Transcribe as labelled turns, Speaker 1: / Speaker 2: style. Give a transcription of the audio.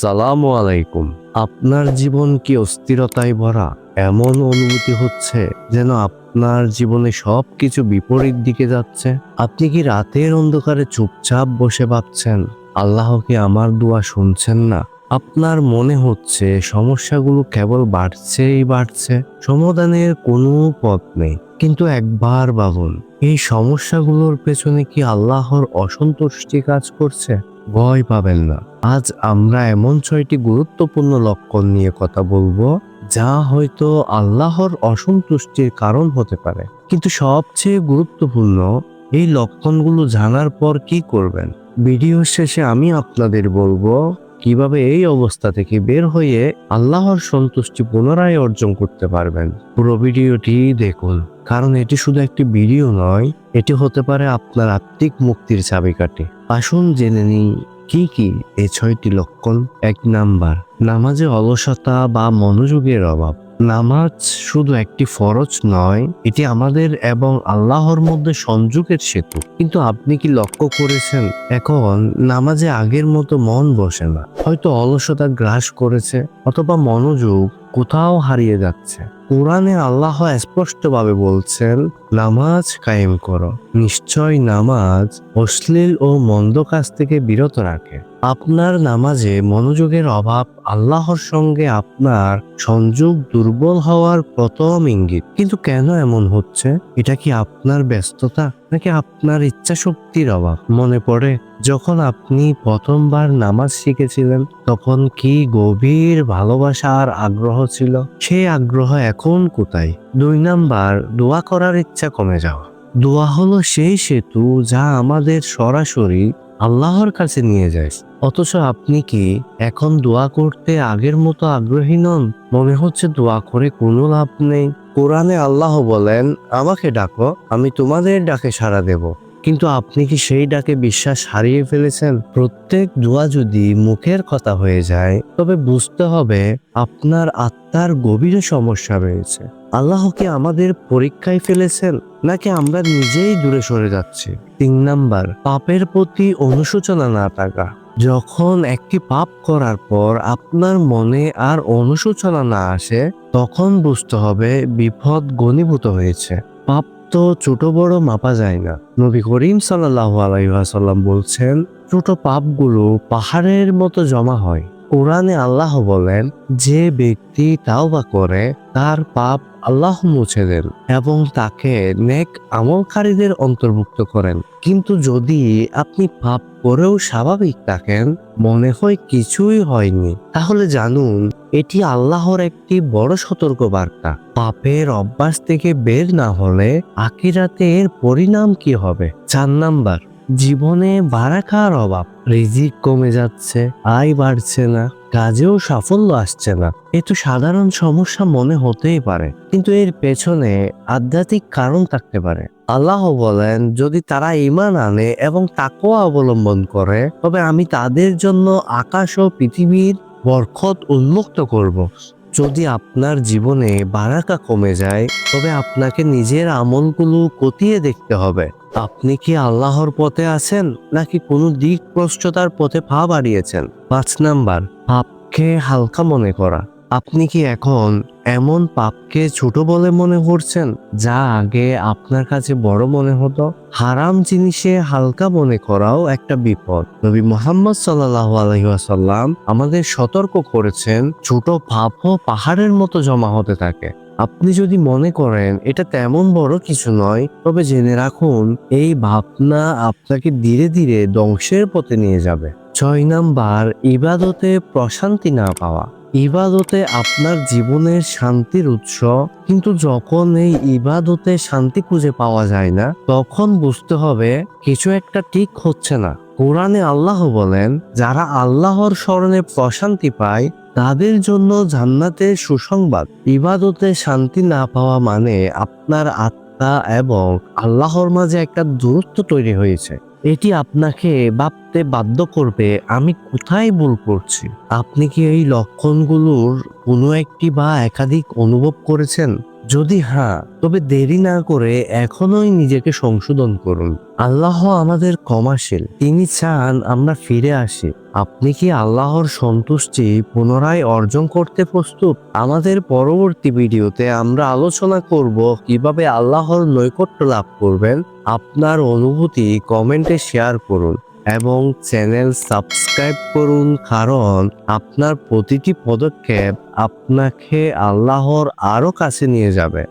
Speaker 1: আসসালামু আলাইকুম। আপনার জীবন কি অস্থিরতায় ভরা? এমন অনুভূতি হচ্ছে যেন আপনার জীবনে সব কিছু বিপরীত দিকে যাচ্ছে। আপনি কি রাতের অন্ধকারে চুপচাপ বসে ভাবছেন, আল্লাহ কি আমার দোয়া শুনছেন না? আপনার মনে হচ্ছে সমস্যাগুলো কেবল বাড়ছেই বাড়ছে, সমাধানের কোনো পথ নেই। কিন্তু একবার ভাবুন, এই সমস্যাগুলোর পেছনে কি আল্লাহর অসন্তুষ্টি কাজ করছে? ভয় পাবেন না। আজ আমরা এমন ছয়টি গুরুত্বপূর্ণ লক্ষণ নিয়ে কথা বলব, যা হয়তো আল্লাহর অসন্তুষ্টির কারণ হতে পারে। কিন্তু সবচেয়ে গুরুত্বপূর্ণ, এই লক্ষণগুলো জানার পর কি করবেন? ভিডিও শেষে আমি আপনাদের বলব কীভাবে এই অবস্থা থেকে বের হয়ে আল্লাহর সন্তুষ্টি পুনরায় অর্জন করতে পারবেন? পুরো ভিডিওটি দেখুন, কারণ এটি শুধু একটি ভিডিও নয়, এটি হতে পারে আপনার আত্মিক মুক্তির চাবিকাঠি। আসুন জেনে নিই, কি কি এই ছয়টি লক্ষণ? এক নাম্বার, নামাজে অলসতা বা মনোযোগের অভাব। নামাজ শুধু একটি ফরজ নয়, এটি আমাদের এবং আল্লাহর মধ্যে সংযোগের সেতু। কিন্তু আপনি কি লক্ষ্য করেছেন, এখন নামাজে আগের মতো মন বসে না? হয়তো অলসতা গ্রাস করেছে, অথবা মনোযোগ কোথাও হারিয়ে যাচ্ছে। কোরআনে আল্লাহ স্পষ্টভাবে বলছেন, নামাজ কায়েম করো। নিশ্চয় নামাজ অশ্লীল ও মন্দ কাজ থেকে বিরত রাখে। আপনার নামাজে মনোযোগের অভাব আল্লাহর সঙ্গে আপনার সংযোগ দুর্বল হওয়ার প্রথম ইঙ্গিত। কিন্তু কেন এমন হচ্ছে? এটা কি আপনার ব্যস্ততা নাকি আপনার ইচ্ছা শক্তির অভাব? মনে পড়ে, যখন আপনি প্রথমবার নামাজ শিখেছিলেন, তখন কি গভীর ভালোবাসা আর আগ্রহ ছিল? সেই আগ্রহ এখন কোথায়? দুই নাম্বার, দোয়া করার ইচ্ছা কমে যাওয়া। দোয়া হলো সেই সেতু যা আমাদের সরাসরি আল্লাহর কাছে নিয়ে যায়। অথচ আপনি কি এখন দোয়া করতে আগের মতো আগ্রহী নন? মনে হচ্ছে দোয়া করে কোনো লাভ নেই। কোরআনে আল্লাহ বলেন, আমাকে ডাকো, আমি তোমাদের ডাকে সাড়া দেব। কিন্তু আপনি কি সেই ডাকে বিশ্বাস হারিয়ে ফেলেছেন? প্রত্যেক দোয়া যদি মুখের কথা হয়ে যায়, তবে বুঝতে হবে আপনার আত্মার গভীর সমস্যা রয়েছে। আল্লাহ কি আমাদের পরীক্ষায় ফেলেছেন, নাকি আমরা নিজেই দূরে সরে যাচ্ছি? তিন নাম্বার, পাপের প্রতি অনুশোচনা না থাকা। যখন একটি পাপ করার পর আপনার মনে আর অনুশোচনা না আসে, তখন বুঝতে হবে বিপদ ঘনীভূত হয়েছে। পাপ তো ছোট বড় মাপা যায় না নবী করিম সাল্লাহ আলাইসাল্লাম বলছেন, ছোট পাপগুলো পাহাড়ের মতো জমা হয়। কোরআনে আল্লাহ বলেন, যে ব্যক্তি তাওবা করে, তার পাপ আল্লাহ মুছে দেন এবং তাকে নেক আমলকারীদের অন্তর্ভুক্ত করেন। কিন্তু যদি আপনি পাপ করেও স্বাভাবিক থাকেন, মনে হয় কিছুই হয়নি। তাহলে জানুন এটি আল্লাহর একটি বড় সতর্ক বার্তা পাপের অভ্যাস থেকে বের না হলে আকিরাতে এর পরিণাম কি হবে? চার নাম্বার, জীবনে বারাকার অভাব। রিজিক কমে যাচ্ছে, আয় বাড়ছে না, কাজেও সাফল্য আসছে না। এ তো সাধারণ সমস্যা মনে হতেই পারে, কিন্তু এর পেছনে আধ্যাত্মিক কারণ থাকতে পারে। আল্লাহ বলেন, যদি তারা ইমান আনে এবং তাকওয়া অবলম্বন করে, তবে আমি তাদের জন্য আকাশ ও পৃথিবীর বরকত উন্মুক্ত করব। যদি আপনার জীবনে বারাকা কমে যায়, তবে আপনাকে নিজের আমলগুলো কতিয়ে দেখতে হবে। আপনি কি আল্লাহর পথে আছেন, নাকি কোনো দিক প্রশ্চতার পথে পা বাড়িয়েছেন? পাঁচ নাম্বার পাপকে হালকা মনে করা। আপনি কি এখন এমন পাপকে ছোট বলে মনে করছেন যা আগে আপনার কাছে বড় মনে হতো? হারাম জিনিসে হালকা মনে করাও একটা বিপদ। নবী মোহাম্মদ সাল্লাহ আলহিহাসাল্লাম আমাদের সতর্ক করেছেন, ছোট পাপও পাহাড়ের মতো জমা হতে থাকে। আপনি যদি মনে করেন এটা তেমন বড় কিছু নয়, তবে জেনে রাখুন, এই ভাবনা আপনাকে ধীরে ধীরে ধ্বংসের পথে নিয়ে যাবে। ছয় নাম্বার, ইবাদতে প্রশান্তি না পাওয়া। ইবাদতে আপনার জীবনের শান্তির উৎস। কিন্তু যখন এই ইবাদতে শান্তি খুঁজে পাওয়া যায় না, তখন বুঝতে হবে কিছু একটা ঠিক হচ্ছে না। কোরআনে আল্লাহ বলেন, যারা আল্লাহর স্মরণে প্রশান্তি পায়, তাদের জন্য জান্নাতের সুসংবাদ। ইবাদতে শান্তি না পাওয়া মানে আপনার আত্মা এবং আল্লাহর মাঝে একটা দূরত্ব তৈরি হয়েছে। এটি আপনাকে ভাবতে বাধ্য করবে, আমি কোথায় ভুল করছি? আপনি কি এই লক্ষণগুলোর কোনো একটি বা একাধিক অনুভব করেছেন? যদি হ্যাঁ তবে দেরি না করে এখনোই নিজেকে সংশোধন করুন। আল্লাহ আমাদের ক্ষমাশীল, তিনি চান আমরা ফিরে আসি। আপনি কি আল্লাহর সন্তুষ্টি পুনরায় অর্জন করতে প্রস্তুত? আমাদের পরবর্তী ভিডিওতে আমরা আলোচনা করব কীভাবে আল্লাহর নৈকট্য লাভ করবেন। আপনার অনুভূতি কমেন্টে শেয়ার করুন এবং চ্যানেল সাবস্ক্রাইব করুন কারণ আপনার প্রতিটি পদক্ষেপ আপনাকে আল্লাহর আরও কাছে নিয়ে যাবে।